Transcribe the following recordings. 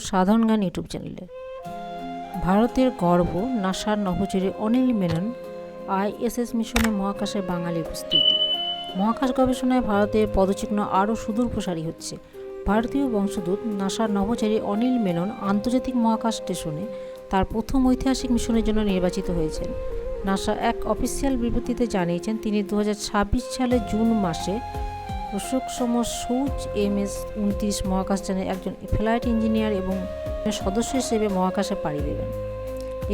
সাধারণ জ্ঞান ইউটিউব চ্যানেলে। ভারতের গর্ব নাসার নভোচারী অনিল মেনন, আইএসএস মিশনে মহাকাশে বাঙালি উপস্থিতি। মহাকাশ গবেষণায় ভারতের পদচিহ্ন আরও সুদূর প্রসারী হচ্ছে। ভারতীয় বংশোদ্ভূত নাসার নভোচারী অনিল মেনন আন্তর্জাতিক মহাকাশ স্টেশনে তার প্রথম ঐতিহাসিক মিশনের জন্য নির্বাচিত হয়েছেন। নাসা এক অফিসিয়াল বিবৃতিতে জানিয়েছেন, তিনি দু সালে জুন মাসে প্রশোকসম সুচ এম এস উনত্রিশ মহাকাশযানের একজন ফ্লাইট ইঞ্জিনিয়ার এবং সদস্য হিসেবে মহাকাশে পাড়ি দেবেন।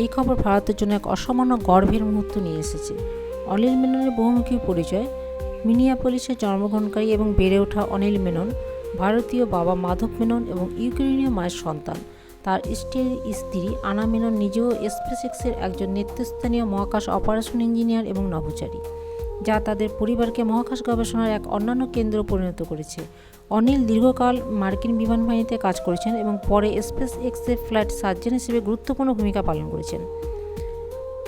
এই খবর ভারতের জন্য এক অসামান্য গর্বের মুহূর্ত নিয়ে এসেছে। অনিল মেননের বহুমুখী পরিচয়, মিনিয়াপলিসে জন্মগ্রহণকারী এবং বেড়ে ওঠা অনিল মেনন, ভারতীয় বাবা মাধব মেনন এবং ইউক্রেনীয় মায়ের সন্তান। তার স্ত্রী স্ত্রী আনা মেনন নিজেও স্পেসএক্সের একজন নেতৃস্থানীয় মহাকাশ অপারেশন ইঞ্জিনিয়ার এবং নভোচারী। যা তাদের পরিবারকে মহাকাশ গবেষণার এক অন্যান্য কেন্দ্র পরিণত করেছে। অনিল দীর্ঘকাল মার্কিন বিমান বাহিনীতে কাজ করেছেন এবং পরে স্পেস এক্সে ফ্লাইট সার্জন হিসেবে গুরুত্বপূর্ণ ভূমিকা পালন করেছেন।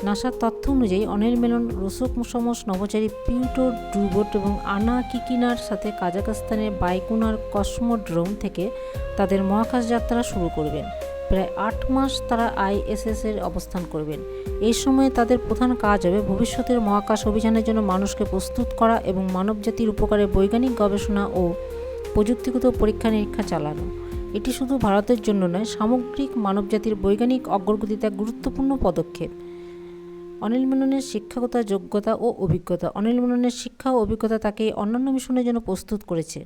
নাসার তথ্য অনুযায়ী, অনিল মেলন রোসক সমস নভোচারী পিউটো ড্রুবোট এবং আনা কিকিনার সাথে কাজাকস্তানের বাইকুনার কসমোড্রোম থেকে তাদের মহাকাশ যাত্রা শুরু করবেন। প্রায় আট মাস তারা আইএসএস এর অবস্থান করবেন। এই সময়ে তাদের প্রধান কাজ হবে ভবিষ্যতের মহাকাশ অভিযানের জন্য মানুষকে প্রস্তুত করা এবং মানবজাতির উপকারে বৈজ্ঞানিক গবেষণা ও প্রযুক্তিগত পরীক্ষা নিরীক্ষা চালানো। এটি শুধু ভারতের জন্য নয়, সামগ্রিক মানবজাতির বৈজ্ঞানিক অগ্রগতিতে গুরুত্বপূর্ণ পদক্ষেপ। অনিল মেননের শিক্ষাগত যোগ্যতা ও অভিজ্ঞতা। অনিল মেননের শিক্ষা ও অভিজ্ঞতা তাকে অন্যান্য মিশনের জন্য প্রস্তুত করেছে।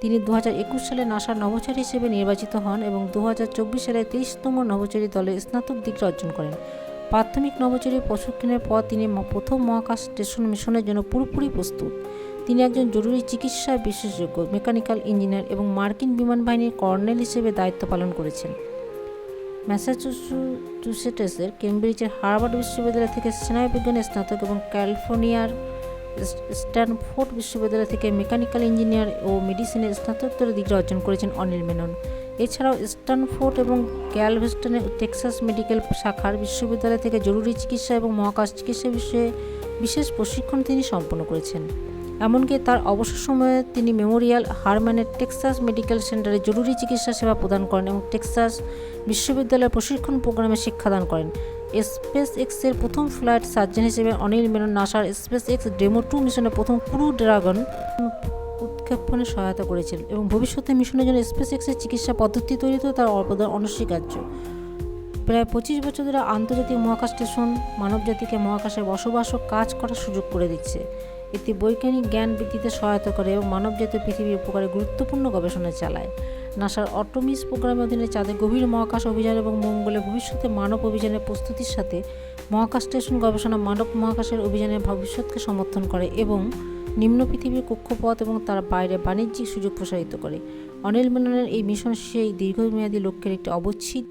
তিনি দু হাজার একুশ সালে নাসার নভোচারী হিসেবে নির্বাচিত হন এবং দু হাজার চব্বিশ সালে তেইশতম নভোচারী দলে স্নাতক ডিগ্রি অর্জন করেন। প্রাথমিক নভোচারী প্রশিক্ষণের পর তিনি প্রথম মহাকাশ স্টেশন মিশনের জন্য পুরোপুরি প্রস্তুত। তিনি একজন জরুরি চিকিৎসা বিশেষজ্ঞ, মেকানিক্যাল ইঞ্জিনিয়ার এবং মার্কিন বিমান বাহিনীর কর্নেল হিসেবে দায়িত্ব পালন করেছেন। ম্যাসাচুসেটসের কেমব্রিজের হার্ভার্ড বিশ্ববিদ্যালয় থেকে স্নায়ুবিজ্ঞানে স্নাতক এবং ক্যালিফোর্নিয়ার স্ট্যানফোর্ড বিশ্ববিদ্যালয় থেকে মেকানিক্যাল ইঞ্জিনিয়ার ও মেডিসিনে স্নাতকোত্তর ডিগ্রি অর্জন করেছেন অনিল মেনন। এছাড়াও স্ট্যানফোর্ড এবং গ্যালভেস্টনের টেক্সাস মেডিকেল শাখার বিশ্ববিদ্যালয় থেকে জরুরি চিকিৎসা এবং মহাকাশ চিকিৎসা বিষয়ে বিশেষ প্রশিক্ষণ তিনি সম্পন্ন করেছেন। এমনকি তার অবসর সময়ে তিনি মেমোরিয়াল হারম্যানের টেক্সাস মেডিকেল সেন্টারে জরুরি চিকিৎসা সেবা প্রদান করেন এবং টেক্সাস বিশ্ববিদ্যালয়ের প্রশিক্ষণ প্রোগ্রামে শিক্ষাদান করেন। স্পেস এক্সের প্রথম ফ্লাইট সার্জন হিসেবে অনিল মেনন নাসার স্পেস এক্স ডেমো টু মিশনের প্রথম ক্রু ড্রাগন উৎক্ষেপণে সহায়তা করেছেন এবং ভবিষ্যতে মিশনের জন্য স্পেস এক্সের চিকিৎসা পদ্ধতি তৈরিতেও তার অবদান অনস্বীকার্য। প্রায় পঁচিশ বছর ধরে আন্তর্জাতিক মহাকাশ স্টেশন মানবজাতিকে মহাকাশে বসবাস ও কাজ করার সুযোগ করে দিচ্ছে। এটি বৈজ্ঞানিক জ্ঞান বৃদ্ধিতে সহায়তা করে এবং মানবজাতীয় পৃথিবীর উপকারে গুরুত্বপূর্ণ গবেষণা চালায়। নাসার অটোমিস প্রোগ্রামের অধীনে চাঁদে গভীর মহাকাশ অভিযান এবং মঙ্গলে ভবিষ্যতে মানব অভিযানের প্রস্তুতির সাথে মহাকাশ স্টেশন গবেষণা মানব মহাকাশের অভিযানের ভবিষ্যৎকে সমর্থন করে এবং নিম্ন পৃথিবীর কক্ষপথ এবং তার বাইরে বাণিজ্যিক সুযোগ প্রসারিত করে। অনিল মেননের এই মিশন সেই দীর্ঘমেয়াদী লক্ষ্যের একটি অবচ্ছেদ